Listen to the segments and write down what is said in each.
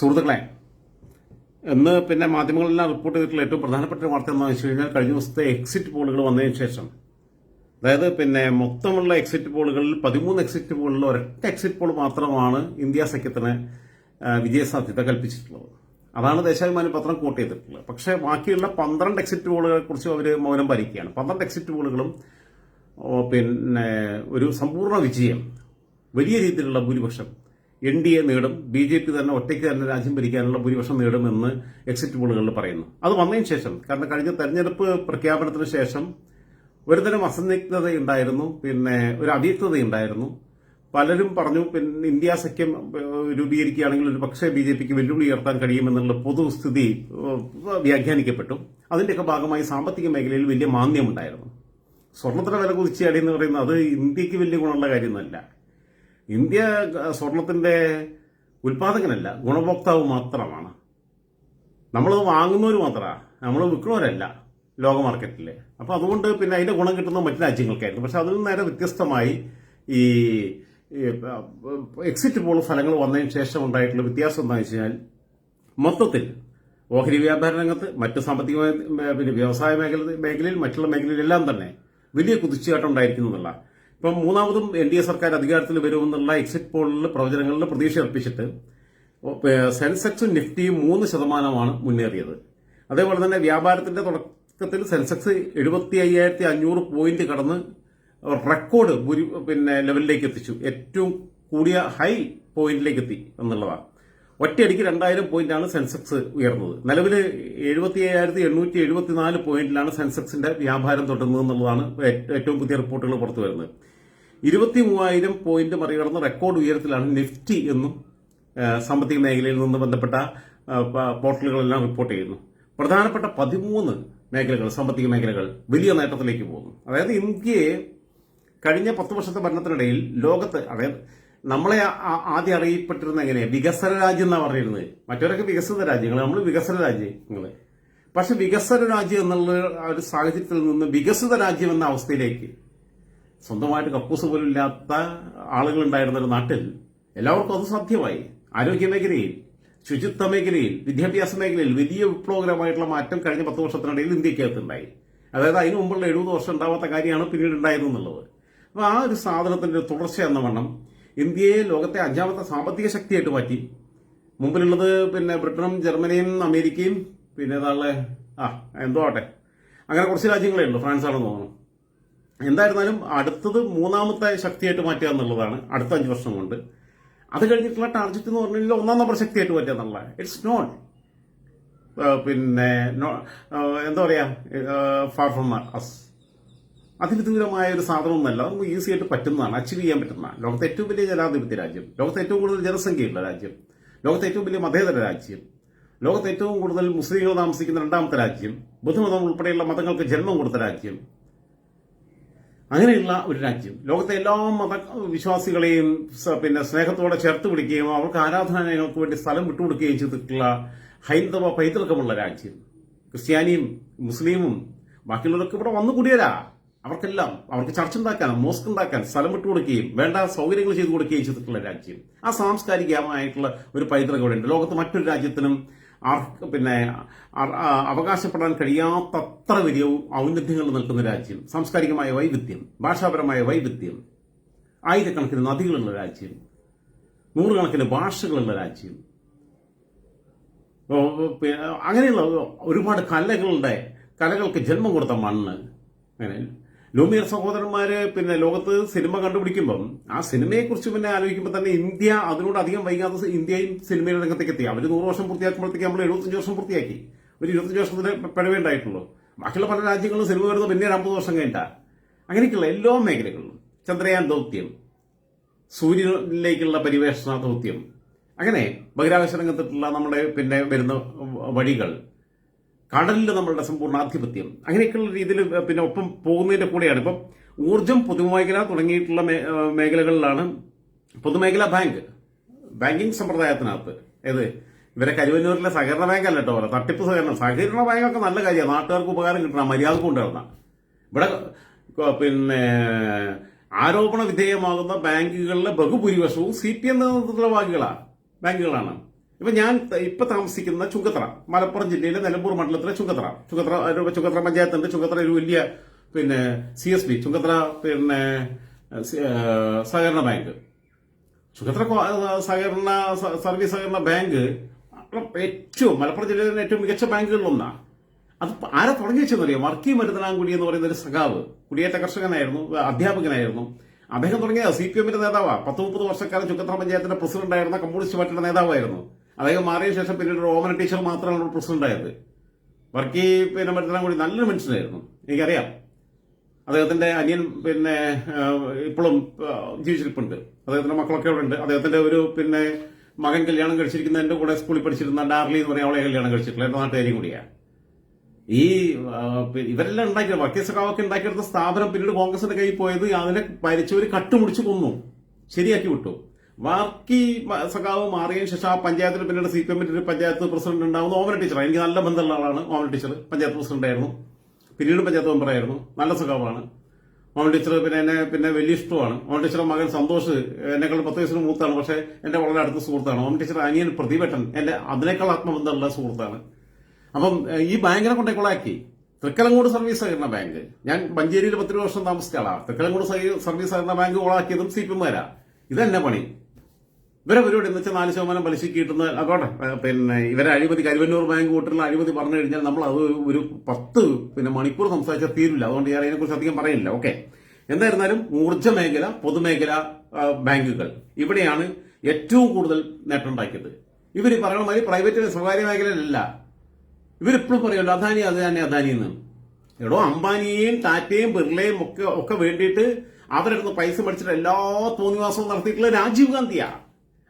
സുഹൃത്തുക്കളെ ഇന്ന് പിന്നെ മാധ്യമങ്ങളെല്ലാം റിപ്പോർട്ട് ചെയ്തിട്ടുള്ള ഏറ്റവും പ്രധാനപ്പെട്ട വാർത്ത എന്താണെന്ന് വെച്ച് കഴിഞ്ഞാൽ കഴിഞ്ഞ ദിവസത്തെ എക്സിറ്റ് പോളുകൾ വന്നതിന് ശേഷം. അതായത് പിന്നെ മൊത്തമുള്ള എക്സിറ്റ് പോളുകളിൽ പതിമൂന്ന് എക്സിറ്റ് പോളുകളിൽ ഒരൊറ്റ എക്സിറ്റ് പോൾ മാത്രമാണ് ഇന്ത്യ സഖ്യത്തിന് വിജയസാധ്യത കൽപ്പിച്ചിട്ടുള്ളത്. അതാണ് ദേശാഭിമാനി പത്രം കോട്ട് ചെയ്തിട്ടുള്ളത്. പക്ഷേ ബാക്കിയുള്ള പന്ത്രണ്ട് എക്സിറ്റ് പോളുകളെ കുറിച്ച് അവർ മൗനം പാലിക്കുകയാണ്. പന്ത്രണ്ട് എക്സിറ്റ് പോളുകളും പിന്നെ ഒരു സമ്പൂർണ വിജയം വലിയ രീതിയിലുള്ള ഭൂരിപക്ഷം എൻ ഡി എ നേടും ബി ജെ പി തന്നെ ഒറ്റയ്ക്ക് തന്നെ രാജ്യം ഭരിക്കാനുള്ള ഭൂരിപക്ഷം നേടുമെന്ന് എക്സിറ്റ് പോളുകളിൽ പറയുന്നു. അത് വന്നതിന് ശേഷം കാരണം കഴിഞ്ഞ തെരഞ്ഞെടുപ്പ് പ്രഖ്യാപനത്തിന് ശേഷം ഒരുതരം അസന്നിഗ്ധതയുണ്ടായിരുന്നു പിന്നെ ഒരു അവ്യക്തതയുണ്ടായിരുന്നു പലരും പറഞ്ഞു പിന്നെ ഇന്ത്യ സഖ്യം രൂപീകരിക്കുകയാണെങ്കിൽ ഒരു പക്ഷേ ബി ജെ പിക്ക് വെല്ലുവിളി ഉയർത്താൻ കഴിയുമെന്നുള്ള പൊതുസ്ഥിതി വ്യാഖ്യാനിക്കപ്പെട്ടു. അതിന്റെയൊക്കെ ഭാഗമായി സാമ്പത്തിക മേഖലയിൽ വലിയ മാന്ദ്യമുണ്ടായിരുന്നു. സ്വർണത്തിന് വില കുതിച്ചാടി എന്ന് പറയുന്നത് അത് ഇന്ത്യയ്ക്ക് വലിയ ഗുണമുള്ള കാര്യമൊന്നുമല്ല. ഇന്ത്യ സ്വർണത്തിന്റെ ഉൽപാദകനല്ല ഗുണഭോക്താവ് മാത്രമാണ്. നമ്മൾ വാങ്ങുന്നവർ മാത്രമാണ് നമ്മൾ വിൽക്കുന്നവരല്ല ലോക മാർക്കറ്റിൽ അപ്പോൾ അതുകൊണ്ട് പിന്നെ അതിന്റെ ഗുണം കിട്ടുന്നത് മറ്റു രാജ്യങ്ങൾക്കായിരുന്നു. പക്ഷെ അതിൽ നേരെ വ്യത്യസ്തമായി ഈ എക്സിറ്റ് പോൾ ഫലങ്ങൾ വന്നതിന് ശേഷം ഉണ്ടായിട്ടുള്ള വ്യത്യാസം എന്താണെന്ന് വെച്ച് കഴിഞ്ഞാൽ മൊത്തത്തിൽ ഓഹരി വ്യാപാര രംഗത്ത് മറ്റ് സാമ്പത്തിക പിന്നെ വ്യവസായ മേഖല മേഖലയിൽ മറ്റുള്ള മേഖലയിലെല്ലാം തന്നെ വലിയ കുതിച്ചുചാട്ടം ഉണ്ടായിരിക്കുന്നു എന്നുള്ള ഇപ്പം മൂന്നാമതും എൻ ഡി എ സർക്കാർ അധികാരത്തിൽ വരുമെന്നുള്ള എക്സിറ്റ് പോളിൽ പ്രവചനങ്ങളിൽ പ്രതീക്ഷ അർപ്പിച്ചിട്ട് സെൻസെക്സും നിഫ്റ്റിയും മൂന്ന് ശതമാനമാണ് മുന്നേറിയത്. അതേപോലെ തന്നെ വ്യാപാരത്തിന്റെ തുടക്കത്തിൽ സെൻസെക്സ് എഴുപത്തി അയ്യായിരത്തി അഞ്ഞൂറ് പോയിന്റ് കടന്ന് റെക്കോർഡ് പിന്നെ ലെവലിലേക്ക് എത്തിച്ചു. ഏറ്റവും കൂടിയ ഹൈ പോയിന്റിലേക്ക് എത്തി എന്നുള്ളതാണ്. ഒറ്റയടിക്ക് രണ്ടായിരം പോയിന്റാണ് സെൻസെക്സ് ഉയർന്നത്. നിലവിൽ എഴുപത്തി അയ്യായിരത്തി എണ്ണൂറ്റി എഴുപത്തിനാല് പോയിന്റിലാണ് സെൻസെക്സിന്റെ വ്യാപാരം തുടരുന്നത് എന്നുള്ളതാണ് ഏറ്റവും പുതിയ റിപ്പോർട്ടുകൾ പുറത്തു വരുന്നത്. ഇരുപത്തി മൂവായിരം പോയിന്റ് മറികടന്ന റെക്കോർഡ് ഉയരത്തിലാണ് നിഫ്റ്റി എന്നും സാമ്പത്തിക മേഖലയിൽ നിന്ന് ബന്ധപ്പെട്ട പോർട്ടലുകളെല്ലാം റിപ്പോർട്ട് ചെയ്യുന്നു. പ്രധാനപ്പെട്ട പതിമൂന്ന് മേഖലകൾ സാമ്പത്തിക മേഖലകൾ വലിയ നേട്ടത്തിലേക്ക് പോകുന്നു. അതായത് ഇന്ത്യയെ കഴിഞ്ഞ പത്ത് വർഷത്തെ ഭരണത്തിനിടയിൽ ലോകത്ത് അതായത് നമ്മളെ ആദ്യം അറിയപ്പെട്ടിരുന്ന എങ്ങനെയാണ് വികസന രാജ്യം എന്നാണ് പറഞ്ഞിരുന്നത്. മറ്റവരൊക്കെ വികസന രാജ്യങ്ങൾ നമ്മൾ വികസന രാജ്യങ്ങൾ പക്ഷെ വികസന രാജ്യം എന്നുള്ള ഒരു സാഹചര്യത്തിൽ നിന്ന് വികസിത രാജ്യം എന്ന അവസ്ഥയിലേക്ക്. സ്വന്തമായിട്ട് കക്കൂസ് പോലും ഇല്ലാത്ത ആളുകൾ ഉണ്ടായിരുന്ന ഒരു നാട്ടിൽ എല്ലാവർക്കും അത് സാധ്യമായി. ആരോഗ്യ മേഖലയിൽ ശുചിത്വ മേഖലയിൽ വിദ്യാഭ്യാസ മേഖലയിൽ വലിയ വിപ്ലവകരമായിട്ടുള്ള മാറ്റം കഴിഞ്ഞ പത്ത് വർഷത്തിനിടയിൽ ഇന്ത്യക്കകത്തുണ്ടായി. അതായത് അതിനു മുമ്പുള്ള എഴുപത് വർഷം ഉണ്ടാവാത്ത കാര്യമാണ് പിന്നീട് ഉണ്ടായത് എന്നുള്ളത് അപ്പോൾ ആ ഒരു സാധനത്തിന്റെ തുടർച്ച എന്ന വണ്ണം ഇന്ത്യയെ ലോകത്തെ അഞ്ചാമത്തെ സാമ്പത്തിക ശക്തിയായിട്ട് മാറ്റി. മുമ്പിലുള്ളത് പിന്നെ ബ്രിട്ടനും ജർമ്മനിയും അമേരിക്കയും പിന്നെ ഏതാളെ? ആ എന്തോ ആട്ടെ അങ്ങനെ കുറച്ച് രാജ്യങ്ങളേ ഉള്ളൂ ഫ്രാൻസാണെന്ന് തോന്നുന്നു. എന്തായിരുന്നാലും അടുത്തത് മൂന്നാമത്തെ ശക്തിയായിട്ട് മാറ്റുക എന്നുള്ളതാണ് അടുത്ത അഞ്ച് വർഷം കൊണ്ട്. അത് കഴിഞ്ഞിട്ടുള്ള ടാർഗറ്റ് എന്ന് പറഞ്ഞു കഴിഞ്ഞാൽ ഒന്നാം നമ്പർ ശക്തിയായിട്ട് മാറ്റുക എന്നുള്ള ഇറ്റ്സ് നോട്ട് പിന്നെ എന്താ പറയാ ഫാർ ഫ്രം അസ് അതിവിദൂരമായ ഒരു സാധനമൊന്നുമല്ല. നമുക്ക് ഈസി ആയിട്ട് പറ്റുന്നതാണ് അച്ചീവ് ചെയ്യാൻ പറ്റുന്നതാണ്. ലോകത്തെ ഏറ്റവും വലിയ ജനാധിപത്യ രാജ്യം ലോകത്തെ ഏറ്റവും കൂടുതൽ ജനസംഖ്യയുള്ള രാജ്യം ലോകത്തെ ഏറ്റവും വലിയ മതേതര രാജ്യം ലോകത്തെ ഏറ്റവും കൂടുതൽ മുസ്ലിങ്ങൾ താമസിക്കുന്ന രണ്ടാമത്തെ രാജ്യം ബുദ്ധമതം ഉൾപ്പെടെയുള്ള മതങ്ങൾക്ക് ജന്മം കൊടുത്ത രാജ്യം. അങ്ങനെയുള്ള ഒരു രാജ്യം. ലോകത്തെ എല്ലാ മത വിശ്വാസികളെയും പിന്നെ സ്നേഹത്തോടെ ചേർത്ത് പിടിക്കുകയും അവർക്ക് ആരാധനാലയങ്ങൾക്ക് വേണ്ടി സ്ഥലം വിട്ടുകൊടുക്കുകയും ചെയ്തിട്ടുള്ള ഹൈന്ദവ പൈതൃകമുള്ള രാജ്യം. ക്രിസ്ത്യാനിയും മുസ്ലിമും ബാക്കിയുള്ളവരൊക്കെ ഇവിടെ വന്നുകൂടിയരാ അവർക്കെല്ലാം അവർക്ക് ചർച്ച ഉണ്ടാക്കാൻ മോസ്ക് ഉണ്ടാക്കാൻ സ്ഥലം വിട്ടുകൊടുക്കുകയും വേണ്ട സൗകര്യങ്ങൾ ചെയ്തു കൊടുക്കുകയും ചെയ്തിട്ടുള്ള രാജ്യം. ആ സാംസ്കാരികമായിട്ടുള്ള ഒരു പൈതൃകം ഇവിടെ ഉണ്ട് ലോകത്ത് മറ്റൊരു രാജ്യത്തിനും പിന്നെ അവകാശപ്പെടാൻ കഴിയാത്തത്ര വലിയ ഔന്നത്യങ്ങൾ നിൽക്കുന്ന രാജ്യം. സാംസ്കാരികമായ വൈവിധ്യം ഭാഷാപരമായ വൈവിധ്യം ആയിരക്കണക്കിന് നദികളുള്ള രാജ്യം നൂറുകണക്കിന് ഭാഷകളുള്ള രാജ്യം. അങ്ങനെയുള്ള ഒരുപാട് കലകളുടെ കലകൾക്ക് ജന്മം കൊടുത്ത മണ്ണ്. അങ്ങനെ ലൂമിയർ സഹോദരന്മാര് പിന്നെ ലോകത്ത് സിനിമ കണ്ടുപിടിക്കുമ്പം ആ സിനിമയെക്കുറിച്ച് പിന്നെ ആലോചിക്കുമ്പോൾ തന്നെ ഇന്ത്യ അതിനോട് അധികം വൈകാതെ ഇന്ത്യയും സിനിമയുടെ രംഗത്തേക്ക് എത്തി. അവർ നൂറ് വർഷം പൂർത്തിയാക്കുമ്പോഴത്തേക്ക് നമ്മൾ എഴുപത്തഞ്ച് വർഷം പൂർത്തിയാക്കി. ഒരു ഇരുപത്തഞ്ച് വർഷത്തിന് പിഴവേണ്ടായിട്ടുള്ളൂ ബാക്കിയുള്ള പല രാജ്യങ്ങളും സിനിമ വരുന്നത് പിന്നെ ഒരു അമ്പത് വർഷം കഴിഞ്ഞാ അങ്ങനെയൊക്കെയുള്ള എല്ലാ മേഖലകളിലും ചന്ദ്രയാൻ ദൗത്യം സൂര്യനിലേക്കുള്ള പരിവേഷണ ദൗത്യം അങ്ങനെ ബഹിരാകാശ രംഗത്തിട്ടുള്ള നമ്മുടെ പിന്നെ വരുന്ന വഴികൾ കടലിൽ നമ്മളുടെ സമ്പൂർണ ആധിപത്യം. അങ്ങനെയൊക്കെയുള്ള രീതിയിൽ പിന്നെ ഒപ്പം പോകുന്നതിന്റെ കൂടെയാണ്. ഇപ്പം ഊർജം പൊതുമേഖല തുടങ്ങിയിട്ടുള്ള മേഖലകളിലാണ് പൊതുമേഖലാ ബാങ്ക്. ബാങ്കിങ് സമ്പ്രദായത്തിനകത്ത്. ഏത്? ഇവരെ കരുവന്നൂരിലെ സഹകരണ ബാങ്ക് അല്ല കേട്ടോ തട്ടിപ്പ് സഹകരണം. സഹകരണ ബാങ്കൊക്കെ നല്ല കാര്യമാണ്. നാട്ടുകാർക്ക് ഉപകാരം കിട്ടണം മര്യാദ കൊണ്ടുവരണം ഇവിടെ പിന്നെ ആരോപണ വിധേയമാകുന്ന ബാങ്കുകളിലെ ബഹുഭൂരിപക്ഷവും സി പി എം നേതൃത്വത്തിലുള്ള ബാങ്കുകളാണ് ബാങ്കുകളാണ്. ഇപ്പൊ ഞാൻ ഇപ്പൊ താമസിക്കുന്ന ചുങ്കത്ര മലപ്പുറം ജില്ലയിലെ നിലമ്പൂർ മണ്ഡലത്തിലെ ചുങ്കത്ര ചുങ്കത്ര ചുങ്കത്തറ പഞ്ചായത്തുണ്ട്. ചുങ്കത്തറ ഒരു വലിയ പിന്നെ സി എസ് ബി ചുങ്കത്തറ പിന്നെ സഹകരണ ബാങ്ക്. ചുങ്കത്ര സഹകരണ സർവീസ് സഹകരണ ബാങ്ക് ഏറ്റവും മലപ്പുറം ജില്ലയിലെ ഏറ്റവും മികച്ച ബാങ്കുകളിലൊന്നാണ് അത് ആരെ തുടങ്ങി വെച്ചെന്നറിയാം? വർക്കി മരുതനാംകുടി എന്ന് പറയുന്ന ഒരു സഖാവ് കുടിയേറ്റ കർഷകനായിരുന്നു അധ്യാപകനായിരുന്നു. അദ്ദേഹം തുടങ്ങിയ സി പി എമ്മിന്റെ നേതാവാണ് പത്ത് മുപ്പത് വർഷക്കാലം ചുക്കത്ര പഞ്ചായത്തിന്റെ പ്രസിഡന്റായിരുന്ന കമ്മ്യൂണിസ്റ്റ് പാർട്ടിയുടെ നേതാവായിരുന്നു. അദ്ദേഹം മാറിയ ശേഷം പിന്നീട് ഓമന ടീച്ചർ മാത്രമാണ് പ്രസിഡന്റ് ആയത്. വർക്കി പിന്നെ മരുതനാംകുടി നല്ലൊരു മനുഷ്യനായിരുന്നു. എനിക്കറിയാം. അദ്ദേഹത്തിന്റെ അനിയൻ പിന്നെ ഇപ്പോഴും ജീവിച്ചിരിപ്പുണ്ട്. അദ്ദേഹത്തിന്റെ മക്കളൊക്കെ അവിടെ ഉണ്ട് അദ്ദേഹത്തിന്റെ ഒരു പിന്നെ മകൻ കല്യാണം കഴിച്ചിരിക്കുന്ന എന്റെ കൂടെ സ്കൂളിൽ പഠിച്ചിരുന്ന ഡാർലി എന്ന് പറയുന്ന അവളെ കല്യാണം കഴിച്ചിട്ടുള്ള എന്റെ നാട്ടുകാരിയും കൂടിയാണ്. ഈ ഇവരെല്ലാം ഉണ്ടാക്കിയ വർക്കി സഖാവൊക്കെ ഉണ്ടാക്കിയെടുത്ത സ്ഥാപനം പിന്നീട് കോൺഗ്രസിന്റെ കയ്യിൽ പോയത് അതിനെ ഭരിച്ചവര് കട്ടുമുടിച്ച് കൊന്നു. ശരിയാക്കി വിട്ടു. വർക്കി സഖാവ് മാറിയതിനു ശേഷം ആ പഞ്ചായത്തിൽ പിന്നീട് സി പി എമ്മിന്റെ ഒരു പഞ്ചായത്ത് പ്രസിഡന്റ് ഉണ്ടാവുന്ന. ഓമന ടീച്ചർ. എനിക്ക് നല്ല ബന്ധമുള്ള ആളാണ് ഓമന ടീച്ചർ. പഞ്ചായത്ത് പ്രസിഡന്റ് ആയിരുന്നു. പിന്നീട് പഞ്ചായത്ത് മെമ്പറായിരുന്നു നല്ല സുഖമാണ് ഓമൻ ടീച്ചർ പിന്നെ എന്നെ പിന്നെ വലിയ ഇഷ്ടമാണ്. ഓമൻ ടീച്ചറുടെ മകൻ സന്തോഷ് എന്നെക്കാൾ പത്ത് വയസ്സിന് മൂത്താണ് പക്ഷെ എന്റെ വളരെ അടുത്ത സുഹൃത്താണ്. ഓമൻ ടീച്ചർ അനിയൻ പ്രതിഭട്ടൻ. എന്റെ അതിനേക്കാൾ ആത്മബന്ധമുള്ള സുഹൃത്താണ്. അപ്പം ഈ ബാങ്കിനെ കൊണ്ടേ കൊളാക്കി. തൃക്കലങ്കോട് സർവീസ് സഹകരണ ബാങ്ക്. ഞാൻ മഞ്ചേരിയിൽ പത്തിരു വർഷം താമസിച്ച ആളാണ് തൃക്കലങ്കോട് സർവീസ് സഹകരണ ബാങ്ക് കൊളാക്കിയതും സി പി എമ്മാരാ ഇതെന്നെ പണി. ഇവരെ പരിപാടി എന്ന് വെച്ചാൽ നാല് ശതമാനം പലിശയ്ക്ക് കിട്ടുന്ന അതോടെ പിന്നെ ഇവരെ അഴിമതി കരുവന്നൂർ ബാങ്ക് കൂട്ടുള്ള അഴിമതി പറഞ്ഞു കഴിഞ്ഞാൽ നമ്മൾ അത് ഒരു പത്ത് പിന്നെ മണിക്കൂർ സംസാരിച്ചാൽ തീരില്ല. അതുകൊണ്ട് ഞാൻ അതിനെക്കുറിച്ച് അധികം പറയില്ല. ഓക്കെ. എന്തായിരുന്നാലും ഊർജ മേഖല പൊതുമേഖല ബാങ്കുകൾ ഇവിടെയാണ് ഏറ്റവും കൂടുതൽ നേട്ടമുണ്ടാക്കിയത്. ഇവർ ഈ പറയുന്ന മാതിരി പ്രൈവറ്റ് സ്വകാര്യ മേഖലയിലല്ല. ഇവരിപ്പോഴും പറയുമല്ലോ അദാനി അദാനി അദാനി എന്ന്. എടോ അംബാനിയെയും ടാറ്റയും ബിർളയും ഒക്കെ ഒക്കെ വേണ്ടിയിട്ട് അവരെടുത്ത് പൈസ മേടിച്ചിട്ട് എല്ലാ തോന്നിവാസവും നടത്തിയിട്ടുള്ള രാജീവ് ഗാന്ധിയാ.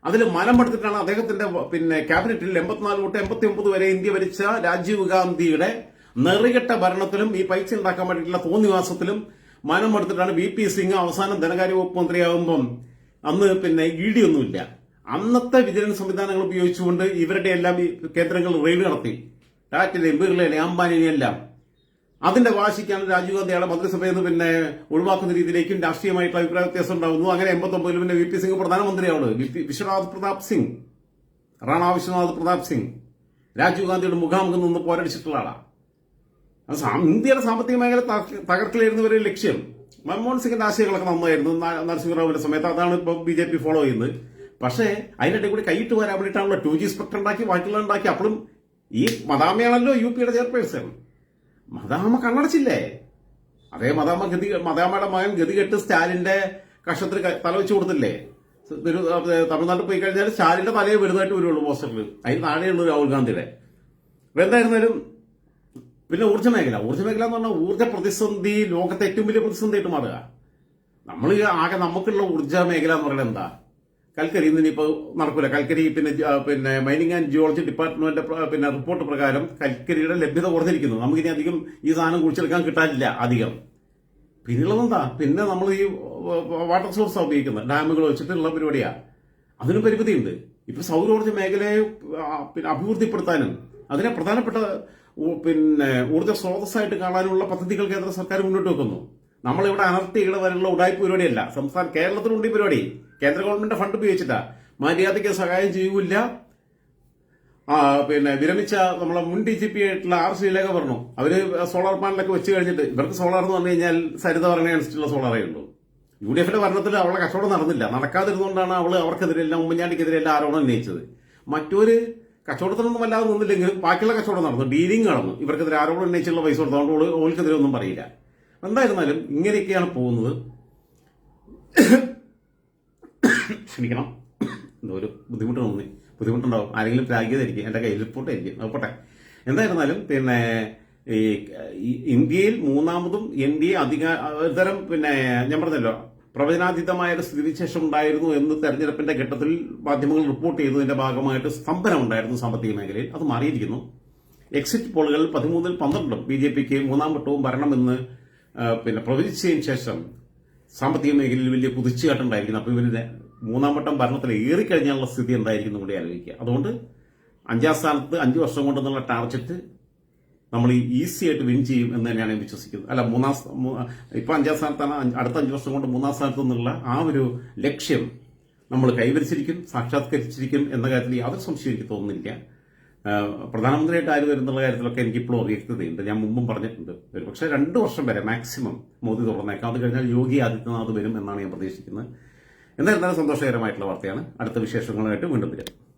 അതിൽ മലം എടുത്തിട്ടാണ് അദ്ദേഹത്തിന്റെ പിന്നെ ക്യാബിനറ്റിൽ എൺപത്തിനാല് തൊട്ട് എൺപത്തി ഒമ്പത് വരെ ഇന്ത്യ ഭരിച്ച രാജീവ് ഗാന്ധിയുടെ നെറികെട്ട ഭരണത്തിലും ഈ പൈസ ഉണ്ടാക്കാൻ വേണ്ടിയിട്ടുള്ള തോന്നിവാസത്തിലും മനം എടുത്തിട്ടാണ് വി പി സിംഗ് അവസാനം ധനകാര്യ വകുപ്പ് മന്ത്രിയാകുമ്പം അന്ന് പിന്നെ ഇ ഡി ഒന്നുമില്ല. അന്നത്തെ വിജിലൻസ് സംവിധാനങ്ങൾ ഉപയോഗിച്ചുകൊണ്ട് ഇവരുടെ എല്ലാം ഈ കേന്ദ്രങ്ങൾ റെയ്ഡ് നടത്തി. ടാറ്റിലെ ബിർളയിലെയും അംബാനിനെയും അതിന്റെ വാശിക്കാണ് രാജീവ് ഗാന്ധി അയാളെ മന്ത്രിസഭയിൽ നിന്ന് പിന്നെ ഒഴിവാക്കുന്ന രീതിയിലേക്കും രാഷ്ട്രീയമായിട്ടുള്ള അഭിപ്രായ വ്യത്യാസം ഉണ്ടാകുന്നു അങ്ങനെ എൺപത്തൊമ്പതിൽ പിന്നെ വി പി സിംഗ് പ്രധാനമന്ത്രിയാണ്. വിശ്വനാഥ് പ്രതാപ് സിംഗ്. റാണ വിശ്വനാഥ് പ്രതാപ് സിംഗ്. രാജീവ് ഗാന്ധിയുടെ മുഖാമുഖം നിന്ന് പോരടിച്ചിട്ടുള്ള ആളാണ് ഇന്ത്യയുടെ സാമ്പത്തിക മേഖല തക- തകർക്കലായിരുന്നു ഇവരുടെ ലക്ഷ്യം. മൻമോഹൻ സിംഗിന്റെ ആശയങ്ങളൊക്കെ നന്നായിരുന്നു. നരസിംഹറാവുവിന്റെ സമയത്ത് അതാണ് ഇപ്പോൾ ബി ജെ പി ഫോളോ ചെയ്യുന്നത്. പക്ഷേ അതിനിടെ കൂടി കൈയിട്ട് വരാൻ വേണ്ടിയിട്ടാണല്ലോ ടു ജി സ്പെക്ടർ ഉണ്ടാക്കി ബാക്കിയുള്ള ഉണ്ടാക്കി. അപ്പോഴും ഈ മദാമയാണല്ലോ യു പിയുടെ ചെയർപേഴ്സൺ. മദാമ കണ്ണടച്ചില്ലേ? അതേ മദാമ ഗതി മദാമയുടെ മകൻ ഗതികെട്ട് സ്റ്റാലിന്റെ കഷത്തിൽ തല വെച്ച് കൊടുത്തില്ലേ? തമിഴ്നാട്ടിൽ പോയി കഴിഞ്ഞാൽ സ്റ്റാലിന്റെ തലയെ വലുതായിട്ട് വരുള്ളൂ പോസ്റ്ററിൽ അതിന് താഴെയുള്ളൂ രാഹുൽ ഗാന്ധിയുടെ. എന്തായിരുന്നാലും പിന്നെ ഊർജ മേഖല. ഊർജ മേഖല എന്ന് പറഞ്ഞാൽ ഊർജ പ്രതിസന്ധി ലോകത്തെ ഏറ്റവും വലിയ പ്രതിസന്ധിയായിട്ട് മാറുക. നമ്മൾ ആകെ നമുക്കുള്ള ഊർജ മേഖല എന്ന് പറയുന്നത് എന്താ? കൽക്കരി ഇന്ന് ഇനിയിപ്പോ നടക്കൂല. കൽക്കരി പിന്നെ പിന്നെ മൈനിങ് ആൻഡ് ജിയോളജി ഡിപ്പാർട്ട്മെന്റ് പിന്നെ റിപ്പോർട്ട് പ്രകാരം കൽക്കരിയുടെ ലഭ്യത കുറഞ്ഞിരിക്കുന്നു. നമുക്കിനി അധികം ഈ സാധനം കുഴിച്ചെടുക്കാൻ കിട്ടാനില്ല അധികം. പിന്നെയുള്ളതെന്താ പിന്നെ നമ്മൾ ഈ വാട്ടർ സോഴ്സ് ഉപയോഗിക്കുന്നത്. ഡാമുകൾ വെച്ചിട്ടുള്ള പരിപാടിയാ. അതിനും പരിമിതിയുണ്ട്. ഇപ്പൊ സൗരോർജ മേഖലയെ പിന്നെ അഭിവൃദ്ധിപ്പെടുത്താനും അതിനെ പ്രധാനപ്പെട്ട പിന്നെ ഊർജ സ്രോതസ്സായിട്ട് കാണാനുള്ള പദ്ധതികൾ കേന്ദ്ര സർക്കാർ മുന്നോട്ട് വെക്കുന്നു. നമ്മളിവിടെ അനർട്ടികളെ വരെയുള്ള ഉടായ്പ പരിപാടിയല്ല. സംസ്ഥാന കേരളത്തിലുണ്ട് ഈ പരിപാടി. കേന്ദ്ര ഗവൺമെന്റ് ഫണ്ട് ഉപയോഗിച്ചിട്ടാ. മര്യാദയ്ക്ക് സഹായം ചെയ്യൂല പിന്നെ വിരമിച്ച നമ്മളെ മുൻ ഡി ജി പി ആയിട്ടുള്ള ആർ ശ്രീലേഖ പറഞ്ഞു. അവർ സോളാർ പാനലൊക്കെ വെച്ച് കഴിഞ്ഞിട്ട് ഇവർക്ക് സോളാർ എന്ന് പറഞ്ഞു കഴിഞ്ഞാൽ സരിത പറഞ്ഞ അനുസരിച്ചുള്ള സോളാറേ ഉള്ളൂ. യു ഡി എഫിന്റെ ഭരണത്തിൽ അവളെ കച്ചവടം നടന്നില്ല. നടക്കാതിരുന്നുകൊണ്ടാണ് അവൾ അവർക്കെതിരെല്ലാം ഉമ്മൻചാണ്ടിക്കെതിരെല്ലാം ആരോപണം ഉന്നയിച്ചത്. മറ്റൊരു കച്ചവടത്തിനൊന്നും വല്ലാതെ നിന്നില്ലെങ്കിലും ബാക്കിയുള്ള കച്ചവടം നടന്നു. ഡീലിംഗ് നടന്നു. ഇവർക്കെതിരെ ആരോപണം ഉന്നയിച്ചുള്ള പൈസ കൊടുത്തതുകൊണ്ട് ഓൾ ഓൾക്കെതിരെ ഒന്നും പറയില്ല. എന്തായിരുന്നാലും ഇങ്ങനെയൊക്കെയാണ് പോകുന്നത്. ക്ഷമിക്കണം. എന്തോ ഒരു ബുദ്ധിമുട്ട് തോന്നി ബുദ്ധിമുട്ടുണ്ടാവും. ആരെങ്കിലും പ്രാഗ്യതായിരിക്കും എന്റെ കയ്യിൽ റിപ്പോർട്ടായിരിക്കും. നോക്കട്ടെ എന്തായിരുന്നാലും പിന്നെ ഈ ഇന്ത്യയിൽ മൂന്നാമതും എൻ ഡി എ അധികാരം പിന്നെ ഞാൻ പറഞ്ഞല്ലോ പ്രവചനാതീതമായ ഒരു സ്ഥിതിവിശേഷം ഉണ്ടായിരുന്നു എന്ന് തെരഞ്ഞെടുപ്പിന്റെ ഘട്ടത്തിൽ മാധ്യമങ്ങൾ റിപ്പോർട്ട് ചെയ്തതിന്റെ ഭാഗമായിട്ട് സ്തംഭനം ഉണ്ടായിരുന്നു സാമ്പത്തിക മേഖലയിൽ. അത് മാറിയിരിക്കുന്നു. എക്സിറ്റ് പോളുകളിൽ പതിമൂന്നിൽ പന്ത്രണ്ടും ബി ജെ പിക്ക് മൂന്നാം വട്ടവും ഭരണമെന്ന് പിന്നെ പ്രവചിച്ചതിന് ശേഷം സാമ്പത്തിക മേഖലയിൽ വലിയ കുതിച്ചുകാട്ടുണ്ടായിരിക്കുന്നു അപ്പോൾ ഇവരുടെ മൂന്നാം വട്ടം ഭരണത്തിൽ ഏറിക്കഴിഞ്ഞാലുള്ള സ്ഥിതി എന്തായിരിക്കും കൂടി ആലോചിക്കുക. അതുകൊണ്ട് അഞ്ചാം സ്ഥാനത്ത് അഞ്ച് വർഷം കൊണ്ടെന്നുള്ള ടാർജറ്റ് നമ്മൾ ഈസി ആയിട്ട് വിൻ ചെയ്യും എന്ന് തന്നെയാണ് ഞാൻ വിശ്വസിക്കുന്നത്. അല്ല മൂന്നാം ഇപ്പൊ അഞ്ചാം സ്ഥാനത്താണ് അടുത്ത അഞ്ച് വർഷം കൊണ്ട് മൂന്നാം സ്ഥാനത്ത് നിന്നുള്ള ആ ഒരു ലക്ഷ്യം നമ്മൾ കൈവരിച്ചിരിക്കും സാക്ഷാത്കരിച്ചിരിക്കും എന്ന കാര്യത്തിൽ യാതൊരു സംശയം എനിക്ക് തോന്നുന്നില്ല. പ്രധാനമന്ത്രിയായിട്ട് ആര് വരുന്നുള്ള കാര്യത്തിലൊക്കെ എനിക്കിപ്പോഴും അവ്യക്തതയുണ്ട്. ഞാൻ മുമ്പും പറഞ്ഞിട്ടുണ്ട്. ഒരു പക്ഷേ രണ്ട് വർഷം വരെ മാക്സിമം മോദി തുറന്നേക്കാം. അത് കഴിഞ്ഞാൽ യോഗി ആദിത്യനാഥ് വരും എന്നാണ് ഞാൻ പ്രതീക്ഷിക്കുന്നത്. എന്തായിരുന്നാലും സന്തോഷകരമായിട്ടുള്ള വാർത്തയാണ്. അടുത്ത വിശേഷങ്ങളുമായിട്ട് വീണ്ടും വരാം.